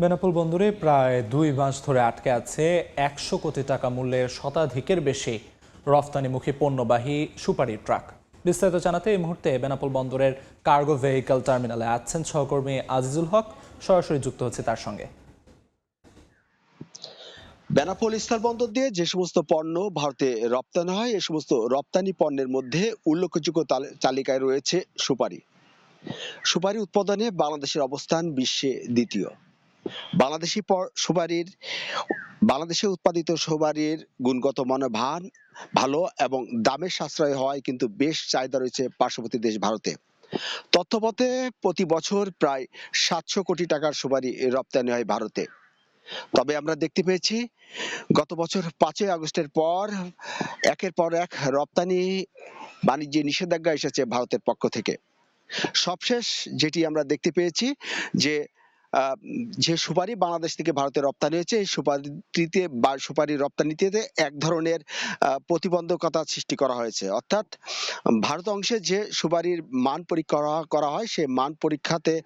বেনাপোল বন্দরে প্রায় দুই মাস ধরে আটকে আছে একশো কোটি টাকা মূল্যের শতাধিকের বেশি রফতানিমুখী পণ্যবাহী সুপারি ট্রাক। বিস্তারিত জানাতে এই মুহূর্তে বেনাপোল বন্দরের কার্গো ভেহিকল টার্মিনালে আছেন সহকর্মী আজিজুল হক, সরাসরি যুক্ত হচ্ছে তার সঙ্গে। বেনাপোল স্থলবন্দর দিয়ে যে সমস্ত পণ্য ভারতে রপ্তানি হয়, এ সমস্ত রপ্তানি পণ্যের মধ্যে উল্লেখযোগ্য তাল- তালিকায় রয়েছে সুপারি। সুপারি উৎপাদনে বাংলাদেশের অবস্থান বিশ্বে দ্বিতীয়। বাংলাদেশি সুপারির, বাংলাদেশে উৎপাদিত সুপারির গুণগত মানভান ভালো এবং দামের সাশ্রয় হওয়ায় কিন্তু বেশ চাহিদা রয়েছে পার্শ্ববর্তী দেশ ভারতে। তথ্যপথে প্রতি বছর প্রায় সাতশো কোটি টাকার সুপারি রপ্তানি হয় ভারতে। তবে আমরা দেখতে পেয়েছি, গত বছর পাঁচই আগস্টের পর, একের পর এক রপ্তানি বাণিজ্যে নিষেধাজ্ঞা এসেছে ভারতের পক্ষ থেকে। সবশেষ যেটি আমরা দেখতে পেয়েছি যে যে সুপারি বাংলাদেশ থেকে ভারতে রপ্তানি হয়েছে, এই সুপারিতে বা সুপারি রপ্তানিতে এক ধরনের প্রতিবন্ধকতা সৃষ্টি করা হয়েছে। অর্থাৎ, ভারত অংশে যে সুপারির মান পরীক্ষা করা- হয় সে মান পরীক্ষাতে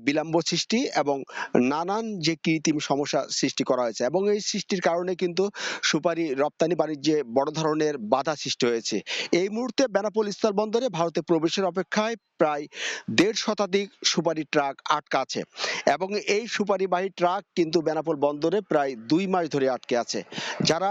বিলম্ব সৃষ্টি এবং নানান যে কৃত্রিম সমস্যা সৃষ্টি করা হয়েছে এবং এই সৃষ্টির কারণে কিন্তু সুপারি রপ্তানি বাণিজ্যে বড় ধরনের বাধা সৃষ্টি হয়েছে। এই মুহূর্তে বেনাপোল স্থল বন্দরে ভারতে প্রবেশের অপেক্ষায় প্রায় দেড় শতাধিক সুপারি ট্রাক আটকা আছে এবং এই সুপারিবাহী ট্রাক কিন্তু বেনাপোল বন্দরে প্রায় দুই মাস ধরে আটকে আছে। যারা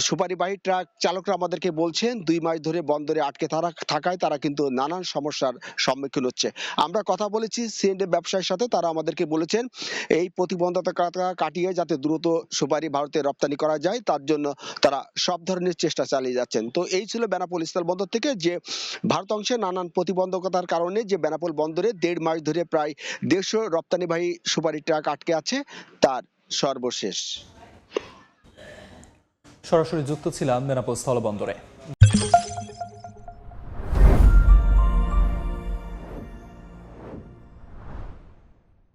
সুপারিবাহী ট্রাক চালকরা আমাদেরকে বলছেন, দুই মাস ধরে বন্দরে আটকে থাকা- থাকায় তারা কিন্তু নানান সমস্যার সম্মুখীন হচ্ছে। আমরা কথা বলেছি সিএনডি ব্যবসায়ীর সাথে, তারা আমাদেরকে বলেছেন, এই প্রতিবন্ধকতা কাটিয়ে যাতে দ্রুত সুপারি ভারতে রপ্তানি করা যায়, তার জন্য তারা সব ধরনের চেষ্টা চালিয়ে যাচ্ছেন। তো এই ছিল বেনাপোল স্থল বন্দর থেকে, যে ভারত অংশে নানান প্রতিবন্ধকতার কারণে যে বেনাপোল বন্দরে দেড় মাস ধরে প্রায় দেড়শো রপ্তানিবাহী সুপারি ট্রাক আটকে আছে, তার সর্বশেষ। সরাসরি যুক্ত ছিলাম মেনাপোল স্থলবন্দরে।